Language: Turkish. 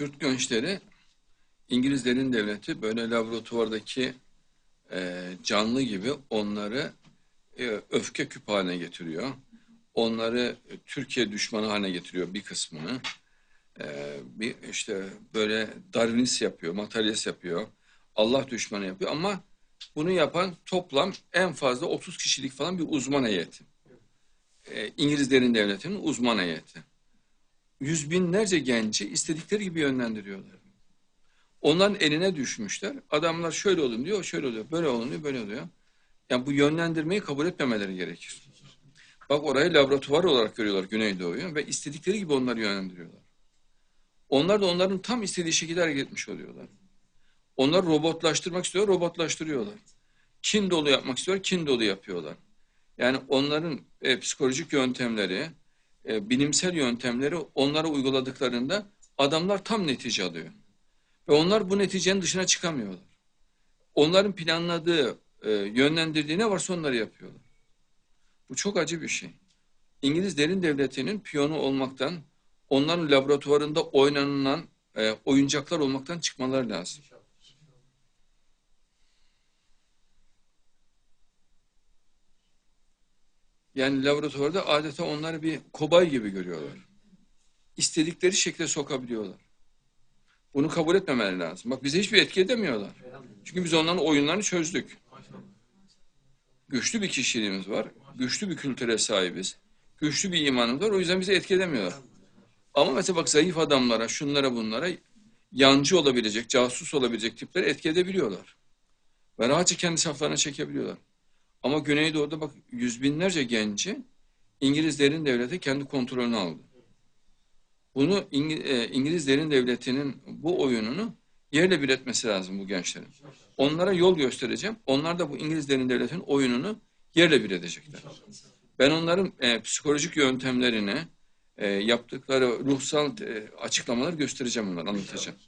Kürt gençleri İngilizlerin devleti böyle laboratuvardaki e, canlı gibi onları e, öfke küp haline getiriyor. Onları e, Türkiye düşmanı haline getiriyor bir kısmını. E, bir işte böyle Darwinist yapıyor, materyalist yapıyor. Allah düşmanı yapıyor ama bunu yapan toplam en fazla 30 kişilik falan bir uzman heyeti. E, İngilizlerin devletinin uzman heyeti. Yüz binlerce genci istedikleri gibi yönlendiriyorlar. Onların eline düşmüşler. Adamlar şöyle olun diyor, şöyle oluyor, böyle olun diyor, böyle oluyor. Yani bu yönlendirmeyi kabul etmemeleri gerekir. Bak orayı laboratuvar olarak görüyorlar Güneydoğu'yu ve istedikleri gibi onları yönlendiriyorlar. Onlar da onların tam istediği şekilde hareket etmiş oluyorlar. Onlar robotlaştırmak istiyor, robotlaştırıyorlar. Kin dolu yapmak istiyor, kin dolu yapıyorlar. Yani onların e, psikolojik yöntemleri, e, bilimsel yöntemleri onlara uyguladıklarında adamlar tam netice alıyor. Ve onlar bu neticenin dışına çıkamıyorlar. Onların planladığı, e, yönlendirdiği ne varsa onları yapıyorlar. Bu çok acı bir şey. İngiliz derin devletinin piyonu olmaktan, onların laboratuvarında oynanılan e, oyuncaklar olmaktan çıkmaları lazım. Yani laboratuvarda adeta onları bir kobay gibi görüyorlar. İstedikleri şekilde sokabiliyorlar. Bunu kabul etmemeleri lazım. Bak bize hiçbir etki edemiyorlar. Çünkü biz onların oyunlarını çözdük. Güçlü bir kişiliğimiz var. Güçlü bir kültüre sahibiz. Güçlü bir imanımız var. O yüzden bizi etki edemiyorlar. Ama mesela bak zayıf adamlara, şunlara bunlara yancı olabilecek, casus olabilecek tipleri etki edebiliyorlar. Ve rahatça kendi saflarına çekebiliyorlar. Ama Güneydoğu'da bak yüz binlerce genci İngilizlerin devleti kendi kontrolünü aldı. Bunu e, İngilizlerin devletinin bu oyununu yerle bir etmesi lazım bu gençlerin. Onlara yol göstereceğim. Onlar da bu İngilizlerin devletinin oyununu yerle bir edecekler. Ben onların e, psikolojik yöntemlerini, e, yaptıkları ruhsal e, açıklamaları göstereceğim onlara, anlatacağım.